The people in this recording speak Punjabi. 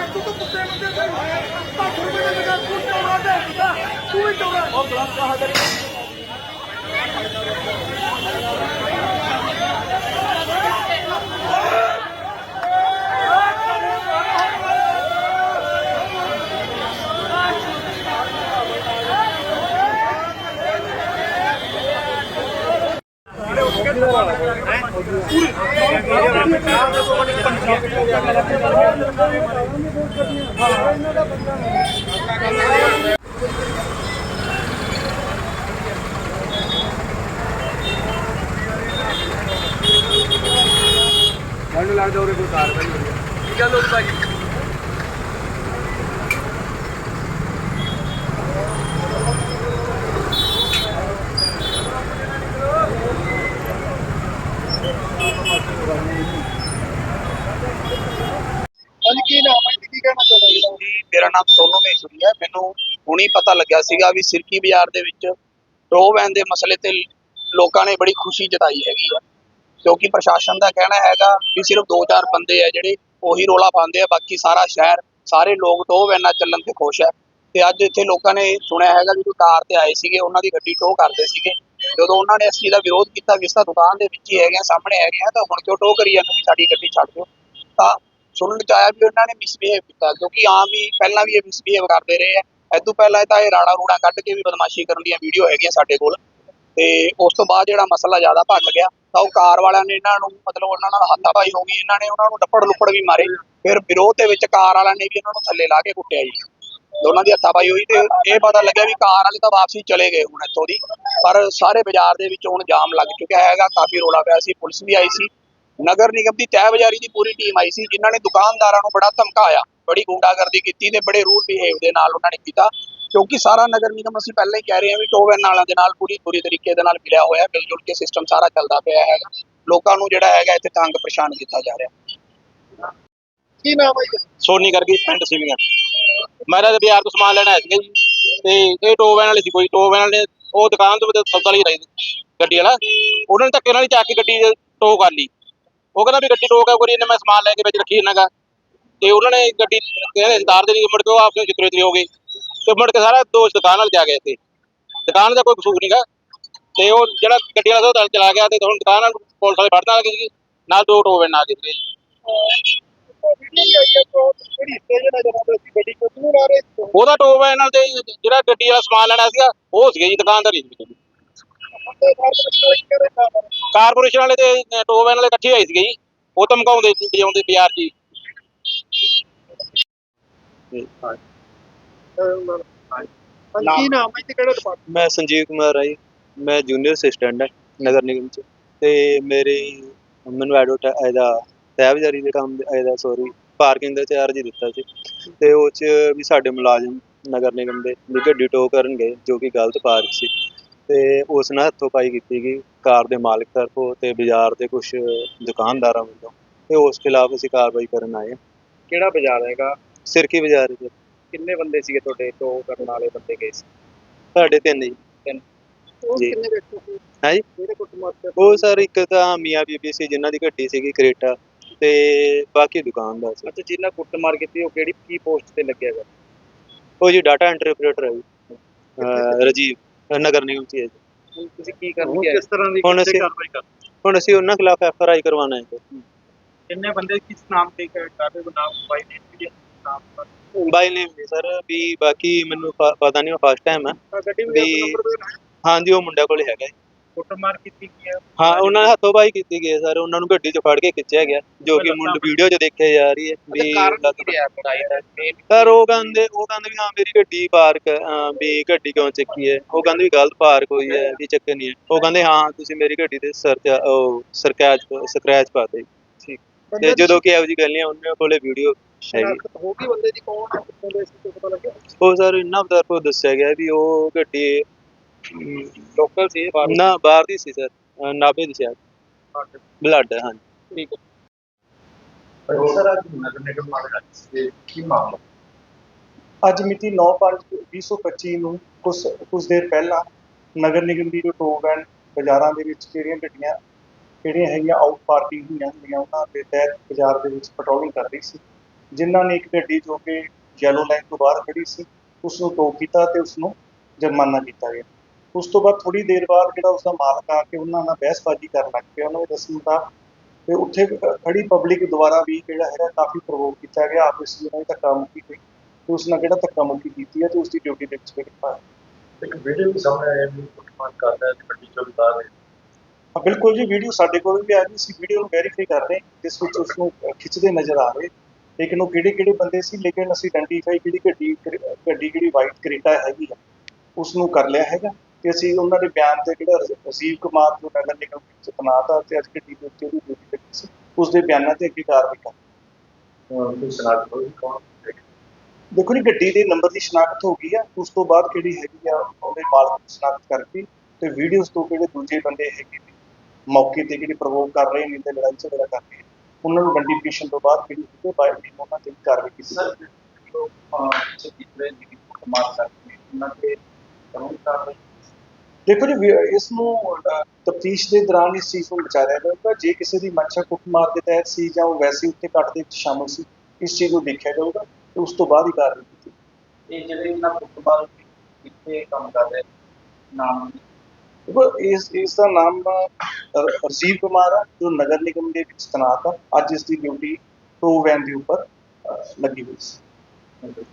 ਬਾਬਾ ਕਹਿੰਦਾ ਤੁਸੀਂ ਭੈਣ ਤੂੰ ਤਾਂ ਕੁੱਤੇ ਮੰਦੇ ਤੇ 5 ਰੁਪਏ ਦਾ ਕੀ ਨਾਮ ਹੈ ਕੀ ਕਹਿਣਾ ਚਾਹੁੰਦਾ ਜੀ, ਮੇਰਾ ਨਾਮ ਸੋਨੂ ਮੇਸਰੀ ਹੈ। ਮੈਨੂੰ ਹੁਣੀ ਪਤਾ ਲੱਗਿਆ ਸੀਗਾ ਵੀ ਸਿਰਕੀ ਬਾਜ਼ਾਰ ਦੇ ਵਿੱਚ ਟੋ ਵੈਨ ਦੇ ਮਸਲੇ ਤੇ ਲੋਕਾਂ ਨੇ ਬੜੀ ਖੁਸ਼ੀ ਜਤਾਈ ਹੈਗੀ ਆ। ਕਿਉਂਕਿ ਪ੍ਰਸ਼ਾਸਨ ਦਾ ਕਹਿਣਾ ਹੈਗਾ ਵੀ ਸਿਰਫ 2-4 ਬੰਦੇ ਆ ਜਿਹੜੇ ਉਹੀ ਰੋਲਾ ਪਾਉਂਦੇ ਆ, ਬਾਕੀ ਸਾਰਾ ਸ਼ਹਿਰ, ਸਾਰੇ ਲੋਕ ਟੋ ਵੈਨਾਂ ਚੱਲਣ ਤੇ ਖੁਸ਼ ਹੈ ਤੇ ਅੱਜ ਇੱਥੇ ਲੋਕਾਂ ਨੇ ਸੁਣਿਆ ਹੈਗਾ ਵੀ ਕੋਈ ਕਾਰ ਤੇ ਆਏ ਸੀਗੇ, ਉਹਨਾਂ ਦੀ ਗੱਡੀ ਟੋ ਕਰਦੇ ਸੀਗੇ। ਜਦੋਂ ਉਹਨਾਂ ਨੇ ਇਸ ਚੀਜ਼ ਦਾ ਵਿਰੋਧ ਕੀਤਾ, ਵੀ ਇਸ ਤਾਂ ਦੁਕਾਨ ਦੇ ਵਿੱਚ ਹੀ ਹੈਗੇ ਆ, ਸਾਹਮਣੇ ਹੈਗੇ ਆ, ਤਾਂ ਹੁਣ ਕਿਉਂ ਟੋ ਕਰੀ ਜਾਂਦੇ ਸਾਡੀ ਗੱਡੀ ਛੱਡ ਦਿਓ? ਤਾਂ ਸੁਣਨ ਚ ਆਇਆ ਵੀ ਉਹਨਾਂ ਨੇ ਮਿਸਬਿਹੇਵ ਕੀਤਾ, ਕਿਉਂਕਿ ਆਮ ਵੀ ਪਹਿਲਾਂ ਵੀ ਇਹ ਮਿਸਬਿਹੇਵ ਕਰਦੇ ਰਹੇ ਆ। ਐਦੋਂ ਪਹਿਲਾਂ ਤਾਂ ਇਹ ਰਾੜਾ ਰੂੜਾ ਕੱਢ ਕੇ ਵੀ ਬਦਮਾਸ਼ੀ ਕਰਨ ਦੀਆਂ ਵੀਡੀਓ ਹੈਗੀਆਂ ਸਾਡੇ ਕੋਲ। ਤੇ ਉਸ ਤੋਂ ਬਾਅਦ ਜਿਹੜਾ ਮਸਲਾ ਜ਼ਿਆਦਾ ਭੱਜ ਗਿਆ, ਤਾਂ ਉਹ ਕਾਰ ਵਾਲਿਆਂ ਨੇ ਇਹਨਾਂ ਨੂੰ, ਮਤਲਬ ਉਹਨਾਂ ਨਾਲ ਹੱਥਾਪਾਈ ਹੋ ਗਈ, ਇਹਨਾਂ ਨੇ ਉਹਨਾਂ ਨੂੰ ਲੱਪੜ ਲੁੱਪੜ ਵੀ ਮਾਰੇ। ਫਿਰ ਵਿਰੋਧ ਦੇ ਵਿੱਚ ਕਾਰ ਵਾਲਿਆਂ ਨੇ ਵੀ ਇਹਨਾਂ ਨੂੰ ਥੱਲੇ ਲਾ ਕੇ ਕੁੱਟਿਆ ਜੀ। ਦੋਨਾਂ ਦੀ ਹੱਥਾਪਾਈ ਹੋਈ ਤੇ ਇਹ ਪਤਾ ਲੱਗਿਆ ਵੀ ਕਾਰ ਵਾਲੇ ਤਾਂ ਵਾਪਸੀ ਚਲੇ ਗਏ ਹੁਣ ਇੱਥੋਂ ਦੀ। ਪਰ ਸਾਰੇ ਬਾਜ਼ਾਰ ਦੇ ਵਿੱਚ ਹੁਣ ਜਾਮ ਲੱਗ ਚੁੱਕਿਆ ਹੈਗਾ, ਕਾਫੀ ਰੋਲਾ ਪਿਆ ਸੀ, ਪੁਲਿਸ ਵੀ ਆਈ ਸੀ। ਨਗਰ ਨਿਗਮ ਦੀ ਤਹਿਬਜ਼ਾਰੀ ਦੀ ਪੂਰੀ ਟੀਮ ਆਈ ਸੀ ਜਿਨ੍ਹਾਂ ਨੇ ਦੁਕਾਨਦਾਰਾਂ ਨੂੰ ਬੜਾ ਧਮਕਾਇਆ ਬੜੀ ਗੁੰਡਾਗਰਦੀ ਕੀਤੀ ਤੇ ਬੜੇ ਰੂਡ ਬਿਹੇਵ ਦੇ ਨਾਲ ਉਹਨਾਂ ਨੇ ਕੀਤਾ। ਕਿਉਂਕਿ ਸਾਰਾ ਨਗਰ ਨਿਗਮ ਅਸੀਂ ਪਹਿਲਾਂ ਹੀ ਕਹਿ ਰਹੇ ਹਾਂ ਵੀ ਟੋਵਨ ਵਾਲਿਆਂ ਦੇ ਨਾਲ ਪੂਰੀ ਪੂਰੀ ਤਰੀਕੇ ਦੇ ਨਾਲ ਮਿਲਿਆ ਹੋਇਆ ਮਿਲ ਜੁਲ ਕੇ ਸਿਸਟਮ ਸਾਰਾ ਚੱਲਦਾ ਪਿਆ ਹੈਗਾ। ਲੋਕਾਂ ਨੂੰ ਜਿਹੜਾ ਹੈਗਾ ਇੱਥੇ ਤੰਗ ਪਰੇਸ਼ਾਨ ਕੀਤਾ ਜਾ ਰਿਹਾ। ਕੀ ਨਾਮ ਹੈ ਜੀ? ਸੋਨੀ ਕਰਕੇ ਪਿੰਡ ਸਿਵੀਆਂ। ਮੈਂ ਤਾਂ ਬਾਜ਼ਾਰ ਤੋਂ ਸਮਾਨ ਲੈਣ ਆਇਆ ਸੀਗਾ ਜੀ। ਤੇ ਇਹ ਟੋ ਵੈਨ ਵਾਲੇ ਸੀ ਕੋਈ ਟੋ ਵੈਨ ਵਾਲੇ ਉਹ ਦੁਕਾਨ ਤੋਂ ਸੌਦਾ ਲਈ ਰਹੀ ਗੱਡੀ ਵਾਲਾ। ਉਹਨਾਂ ਨੇ ਧੱਕੇ ਨਾਲ ਹੀ ਚੱਕ ਕੇ ਗੱਡੀ ਟੋ ਕਰ ਲਈ। ਉਹ ਕਹਿੰਦਾ ਵੀ ਗੱਡੀ ਟੋ ਕਰ ਕਰੀ ਇਹਨੇ ਮੈਂ ਸਮਾਨ ਲੈ ਕੇ ਵਿੱਚ ਰੱਖੀ ਇਹਨਾਂ ਤੇ ਉਹਨਾਂ ਨੇ ਗੱਡੀ ਕਹਿੰਦੇ ਇੰਤਜ਼ਾਰ ਦੇ ਲਈ ਮੁੜ ਕੇ ਉਹ ਆਪਸ ਵਿੱਚ ਚਿੱਤਰੇ ਹੋ ਗਈ ਤੇ ਮੁੜ ਕੇ ਸਾਰਾ ਦੋਸ਼ ਦੁਕਾਨ ਵਾਲ ਜਾ ਗਏ ਇੱਥੇ। ਦੁਕਾਨ ਦਾ ਕੋਈ ਕਸੂਰ ਨਹੀਂਗਾ ਤੇ ਉਹ ਜਿਹੜਾ ਗੱਡੀ ਵਾਲਾ ਉਹ ਚਲਾ ਗਿਆ ਤੇ ਹੁਣ ਦੁਕਾਨ ਵਾਲ ਪੁਲਿਸ ਵਾਲੇ ਫੜਨ ਆ ਗਏ ਨਾਲ ਦੋ ਟੋ ਵੈਨ ਆ ਹੈ ਬਹੁਤ ਉਹਦਾ ਟੋਪ ਹੈ ਨਾਲ ਤੇ ਜਿਹੜਾ ਗੱਡੀ ਵਾਲਾ ਸਮਾਨ ਲੈਣਾ ਸੀਗਾ, ਉਹ ਸੀਗਾ ਜੀ ਦੁਕਾਨਦਾਰੀ ਕਾਰਪੋਰੇਸ਼ਨ ਵਾਲੇ ਤੇ ਟੋਪ ਵਾਲੇ ਇਕੱਠੇ ਹੋਏ ਸੀਗੇ ਜੀ। ਉਹ ਧਮਕਾਉਂਦੇ ਸੀ ਵਜਾਉਂਦੇ ਬਾਜ਼ਾਰ 'ਚ ਜੀ ਅੱਜ ਕੀ ਨਾਮ ਹੈ ਤੇ ਕਿਹੜਾ ਡਿਪਾਰਟਮੈਂਟ ਮੈਂ ਸੰਜੀਵ ਕੁਮਾਰ ਆ ਜੀ। ਮੈਂ ਜੂਨੀਅਰ ਅਸਿਸਟੈਂਟ ਹਾਂ ਨਗਰ ਨਿਗਮ ਚ। ਤੇ ਮੇਰੀ ਮੈਨੂੰ ਐਡਵਰਟ ਇਹਦਾ ਤਹਿਬਜ਼ਾਰੀ ਦੇ ਕੰਮ ਇਹਦਾ ਸੌਰੀ ਪਾਰਕਿੰਗ ਦਾ ਚਾਰਜ ਹੀ ਦਿੱਤਾ ਸੀ। ਤੇ ਉਹ ਚ ਵੀ ਸਾਡੇ ਮੁਲਾਜ਼ਮ ਨਗਰ ਨਿਗਮ ਦੇ ਵੀ ਗੱਡੀ ਟੋ ਕਰਨ ਗਏ ਜੋ ਕਿ ਗਲਤ ਪਾਰਕ ਸੀ। ਤੇ ਉਸ ਨਾਲ ਹੱਥੋਂ ਪਾਈ ਕੀਤੀ ਗਈ ਕਾਰ ਦੇ ਮਾਲਕ ਤਰਫੋਂ ਤੇ ਬਾਜ਼ਾਰ ਦੇ ਕੁਝ ਦੁਕਾਨਦਾਰਾਂ ਵੱਲੋਂ ਤੇ ਉਸ ਖਿਲਾਫ ਅਸੀਂ ਕਾਰਵਾਈ ਕਰਨ ਆਏ ਹਾਂ। ਕਿਹੜਾ ਬਾਜ਼ਾਰ ਹੈਗਾ? ਸਿਰਕੀ ਬਾਜ਼ਾਰ ਚ ਕਿੰਨੇ ਬੰਦੇ ਸੀਗੇ ਤੁਹਾਡੇ? ਟੋ ਕਰਨ ਵਾਲੇ ਬੰਦੇ ਗਏ ਸੀ? ਸਾਡੇ ਤਿੰਨ ਜੀ। ਉਹ ਜੀ। ਕਿੰਨੇ ਵਿਅਕਤੀ ਸੀ? ਹੈ ਜੀ? ਜਿਹੜੇ ਕੁੱਟ ਮਾਰਦੇ ਉਹ ਸਰ ਇੱਕ ਤਾਂ ਮੀਆਂ ਬੀਬੀ ਸੀ ਜਿਨ੍ਹਾਂ ਦੀ ਗੱਡੀ ਸੀਗੀ ਕਰੇਟਾ ਤੇ ਬਾਕੀ ਦੁਕਾਨਦਾਰ ਸੀ। ਅੱਛਾ ਜਿੰਨਾ ਕੁੱਟਮਾਰ ਕੀਤੀ ਉਹ ਕਿਹੜੀ ਕੀ ਪੋਸਟ ਤੇ ਲੱਗਿਆ ਹੈਗਾ? ਉਹ ਜੀ ਡਾਟਾ ਐਂਟਰੀ ਆਪਰੇਟਰ ਹੈ ਜੀ। ਅਹ ਰਜੀਵ। ਨਗਰ ਨਿਗਮ ਚ ਹੈ ਜੀ। ਹੁਣ ਤੁਸੀਂ ਕੀ ਕਰਨ ਕਿਸ ਤਰ੍ਹਾਂ ਦੀ ਹੁਣ ਅਸੀਂ ਕਾਰਵਾਈ ਕਰ ਹੁਣ ਅਸੀਂ ਉਹਨਾਂ ਖਿਲਾਫ ਐਫ ਆਰ ਆਈ ਕਰਵਾਉਣਾ ਹੈ ਕਿੰਨੇ ਬੰਦੇ ਕਿਸ ਨਾਮ ਤੇ ਕਾਦੇ ਕੋ ਨਾਮ ਬਾਈ ਨੇ ਵੀ ਨਾਮ ਪਰ ਬਾਈ ਨੇਮ ਨਹੀਂ ਸਰ ਵੀ ਬਾਕੀ ਮੈਨੂੰ ਪ- ਪਤਾ ਨਹੀਂ ਫਸਟ ਟਾਈਮ ਹੈ ਗੱਡੀ ਵੀ ਹਾਂਜੀ ਉਹ ਮੁੰਡਾ ਕੋਲੇ ਹੈਗਾ ਜੀ। ਕੁੱਟਮਾਰ ਕੀਤੀ ਗਈ ਹੈ? ਹਾਂ ਉਹਨਾਂ ਨੇ ਹੱਥੋਂ ਪਾਈ ਕੀਤੀ ਗਈ ਹੈ ਸਰ। ਉਹਨਾਂ ਨੂੰ ਗੱਡੀ 'ਚ ਫੜ ਕੇ ਖਿੱਚਿਆ ਗਿਆ ਜੋ ਕਿ ਮੁੰਡ ਵੀਡੀਓ 'ਚ ਦੇਖਿਆ ਜਾ ਰਹੀ ਹੈ ਵੀ ਕਾਰਨ ਕੀ ਰਿਹਾ ਲੜਾਈ ਦਾ main ਸਰ ਉਹ ਕਹਿੰਦੇ ਉਹ ਕਹਿੰਦੇ ਵੀ ਹਾਂ ਮੇਰੀ ਗੱਡੀ ਪਾਰਕ ਵੀ ਗੱਡੀ ਕਿਉਂ ਚੱਕੀ ਹੈ? ਉਹ ਕਹਿੰਦੇ ਵੀ ਗਲਤ ਪਾਰਕ ਹੋਈ ਹੈ ਵੀ ਚੱਕਰ ਨਹੀਂ ਹੈ। ਉਹ ਕਹਿੰਦੇ ਹਾਂ ਤੁਸੀਂ ਮੇਰੀ ਗੱਡੀ ਤੇ ਸਰਚ ਉਹ ਸਕ੍ਰੈਚ ਸਕ੍ਰੈਚ ਪਾਤੇ ਤੇ ਜਦੋਂ ਕਿ ਇਹੋ ਜਿਹੀ ਗੱਲ ਨਹੀਂ ਉਹਨਾਂ ਕੋਲੇ ਵੀਡੀਓ ਹੈਗੀ। ਹੋ ਗਈ ਬੰਦੇ ਦੀ? ਕੌਣ ਹੈ? ਕਿੱਥੋਂ ਦੇ ਸੀ? ਕੁਝ ਪਤਾ ਲੱਗਿਆ ਉਹ ਸਰ ਇੰਨਾ ਤਰਫੋਂ ਦੱਸਿਆ ਗਿਆ ਵੀ ਉਹ ਗੱਡੀ ਲੋਕਲ ਸੀ ਬਾਹਰ? ਨਾ ਬਾਹਰ ਦੀ ਸੀ ਸਰ। ਨਾਭੇ ਦੀ ਸ਼ਾਇਦ ਬਲੱਡ ਹਾਂ। ਠੀਕ ਸਰ ਅੱਜ ਨਗਰ ਨਿਗਮ ਵਾਲੇ ਅੱਜ ਕੀ ਮਾਮਲਾ? ਅੱਜ ਮਿਤੀ 9/5/2025 ਨੂੰ ਕੁਝ ਕੁਝ ਦੇਰ ਪਹਿਲਾਂ ਨਗਰ ਨਿਗਮ ਦੀ ਜੋ ਟੋ ਵੈਨ ਬਾਜ਼ਾਰਾਂ ਦੇ ਵਿੱਚ ਜਿਹੜੀਆਂ ਗੱਡੀਆਂ ਜਿਹੜੀਆਂ ਹੈਗੀਆਂ ਆਊਟ ਪਾਰਟੀ ਹੋਈਆਂ ਹੁੰਦੀਆਂ ਉਹਨਾਂ ਦੇ ਤਹਿਤ ਬਾਜ਼ਾਰ ਦੇ ਵਿੱਚ ਪੈਟਰੋਲਿੰਗ ਕਰ ਰਹੀ ਸੀ। ਜਿਨ੍ਹਾਂ ਨੇ ਇੱਕ ਗੱਡੀ ਜੋ ਕਿ ਯੈਲੋ ਲਾਈਨ ਤੋਂ ਬਾਹਰ ਖੜੀ ਸੀ ਉਸ ਨੂੰ ਟੋਕ ਕੀਤਾ ਤੇ ਉਸ ਨੂੰ ਜੁਰਮਾਨਾ ਕੀਤਾ ਗਿਆ। ਉਸ ਤੋਂ ਬਾਅਦ ਥੋੜੀ ਦੇਰ ਬਾਅਦ ਜਿਹੜਾ ਉਸ ਦਾ ਮਾਲਕ ਆ ਕੇ ਉਹਨਾਂ ਨਾਲ ਬਹਿਸਬਾਜ਼ੀ ਕਰਨ ਲੱਗ ਪਿਆ ਉਹਨਾਂ ਦੇ ਦੱਸਣ ਮੁਤਾਬਕ ਤੇ ਉੱਥੇ ਖੜੀ ਪਬਲਿਕ ਦੁਆਰਾ ਵੀ ਜਿਹੜਾ ਹੈਗਾ ਕਾਫੀ ਪ੍ਰਵੋਕ ਕੀਤਾ ਗਿਆ ਆਪਸ ਵਿੱਚ ਉਹਨਾਂ ਦੀ ਧੱਕਾ ਮੁੱਕੀ ਹੋਈ ਤੇ ਉਸ ਨਾਲ ਜਿਹੜਾ ਧੱਕਾ ਮੁੱਕੀ ਕੀਤੀ ਹੈ ਤੇ ਉਸ ਦੀ ਡਿਊਟੀ ਦੇ ਵਿੱਚ ਗ੍ਰਿਫਤਾਰ ਇੱਕ ਵੀਡੀਓ ਵੀ ਸਾਹਮਣੇ ਆਇਆ ਵੀ ਕੁੱਟਮਾਰ ਕਰਦਾ ਹੈ ਤੇ ਗੱਡੀ ਚੋਂ ਉਤਾਰ ਰਿਹਾ ਹਾਂ ਬਿਲਕੁਲ ਜੀ ਵੀਡੀਓ ਸਾਡੇ ਕੋਲ ਵੀ ਆ ਗਈ ਸੀ ਵੀਡੀਓ ਨੂੰ ਵੈਰੀਫਾਈ ਕਰ ਰਹੇ ਜਿਸ ਵਿੱਚ ਉਸ ਨੂੰ ਖਿੱਚਦੇ ਨਜ਼ਰ ਆ ਰਹੇ। ਲੇਕਿਨ ਉਹ ਕਿਹੜੇ ਕਿਹੜੇ ਬੰਦੇ ਸੀ ਲੇਕਿਨ ਅਸੀਂ ਆਇਡੈਂਟੀਫਾਈ ਜਿਹੜੀ ਗੱਡੀ ਗੱਡੀ ਜਿਹੜੀ ਵਾਈਟ ਕ੍ਰੇਟਾ ਹੈਗੀ ਆ ਉਸ ਨੂੰ ਕਰ ਲਿਆ ਹੈਗਾ। ਤੇ ਅਸੀਂ ਉਹਨਾਂ ਦੇ ਬਿਆਨ ਤੇ ਜਿਹੜਾ ਰਸ- ਰਸੀਵ ਕੁਮਾਰ ਜੋ ਨਗਰ ਨਿਗਮ ਵਿੱਚ ਤਨਾਤ ਤੇ ਅੱਜ ਗੱਡੀ ਦੇ ਉੱਤੇ ਉਹਦੀ ਡਿਊਟੀ ਲੱਗੀ ਸੀ ਉਸ ਦੇ ਬਿਆਨਾਂ ਤੇ ਅੱਗੇ ਕਾਰਵਾਈ ਕਰ ਕੋਈ ਸ਼ਨਾਖਤ ਹੋਈ ਕੌਣ? ਦੇਖੋ ਜੀ ਗੱਡੀ ਦੇ ਨੰਬਰ ਦੀ ਸ਼ਨਾਖਤ ਹੋ ਗਈ ਆ ਉਸ ਤੋਂ ਬਾਅਦ ਕਿਹੜੀ ਹੈਗੀ ਆ ਉਹਦੇ ਮਾਲਕ ਦੀ ਸ਼ਨਾਖਤ ਕਰਕੇ ਤੇ ਵੀਡੀਓਜ਼ ਤੋਂ ਕਿਹੜੇ ਦੂਜੇ ਬੰਦੇ ਹੈਗੇ ਨੇ ਮੌਕੇ ਤੇ ਜਿਹੜੇ ਪ੍ਰਵੋਕ ਕਰ ਰਹੇ ਨੇ ਤੇ ਲੜਾਈ ਝਗੜਾ ਕਰ ਰਹੇ ਉਹਨਾਂ ਨੂੰ ਆਇਡੈਂਟੀਫਿਕੇਸ਼ਨ ਤੋਂ ਬਾਅਦ ਕਿਹੜੀ ਹੁੰਦੀ ਬਾਈ ਦੀ ਉਹਨਾਂ ਤੇ ਕਾਰਵਾਈ ਕੀਤੀ ਸਰ ਕੀਤੇ ਜਿਹੜੀ ਕੁਮਾਰ ਕਰਦੇ ਉਹਨਾਂ ਤੇ ਕਾਨੂੰਨ ਕਾਰਵਾਈ ਦੇਖੋ ਜੀ ਇਸ ਨੂੰ ਤਫਤੀਸ਼ ਦੇ ਦੌਰਾਨ ਇਸ ਚੀਜ਼ ਨੂੰ ਵਿਚਾਰਿਆ ਜਾਊਗਾ ਜੇ ਕਿਸੇ ਦੀ ਮਨਸ਼ਾ ਕੁੱਟਮਾਰ ਦੇ ਤਹਿਤ ਸੀ ਜਾਂ ਉਹ ਵੈਸੇ ਉੱਤੇ ਕੱਟ ਦੇ ਵਿੱਚ ਸ਼ਾਮਲ ਸੀ ਇਸ ਚੀਜ਼ ਨੂੰ ਦੇਖਿਆ ਜਾਊਗਾ ਤੇ ਉਸ ਤੋਂ ਬਾਅਦ ਹੀ ਕਾਰਵਾਈ ਕੀਤੀ। ਇਹ ਜਿਹੜੇ ਇਹਨਾਂ ਫੁੱਟਬਾਲ ਕਿੱਥੇ ਕੰਮ ਕਰ ਰਹੇ? ਨਾਮ ਦੇਖੋ ਇਸ ਇਸ ਦਾ ਨਾਮ ਰਜੀਵ ਕੁਮਾਰ ਆ ਜੋ ਨਗਰ ਨਿਗਮ ਦੇ ਵਿੱਚ ਤੈਨਾਤ ਆ। ਅੱਜ ਇਸ ਦੀ ਡਿਊਟੀ ਟੋ ਵੈਨ ਦੇ ਉੱਪਰ ਲੱਗੀ ਹੋਈ ਸੀ।